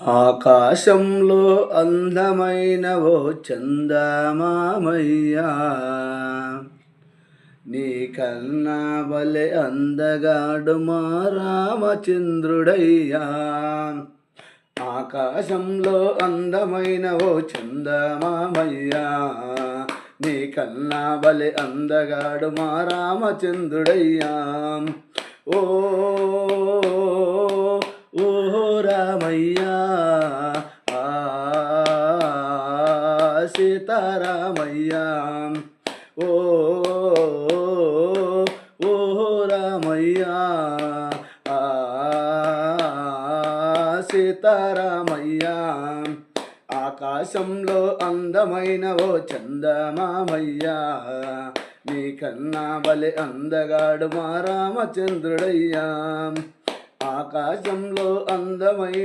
ఆకాశంలో అందమైన ఓ చందమామయ్యా. నీ కన్నా బలె అందగాడు మా రామచంద్రుడయ్యా. ఆకాశంలో అందమైన ఓ చందమామయ్యా. నీ కన్నా బలె అందగాడు మా రామచంద్రుడయ్యా. ఓ సీతారామయ్యా. సీతారామయ్యా ఓ ఓ రామయ్యా ఆ సీతారామయ్యా. ఆకాశంలో అందమైన ఓ చందమామయ్యా నీ కన్నా బలి అందగాడు మా రామచంద్రుడయ్యా. ఆకాశంలో అందమైన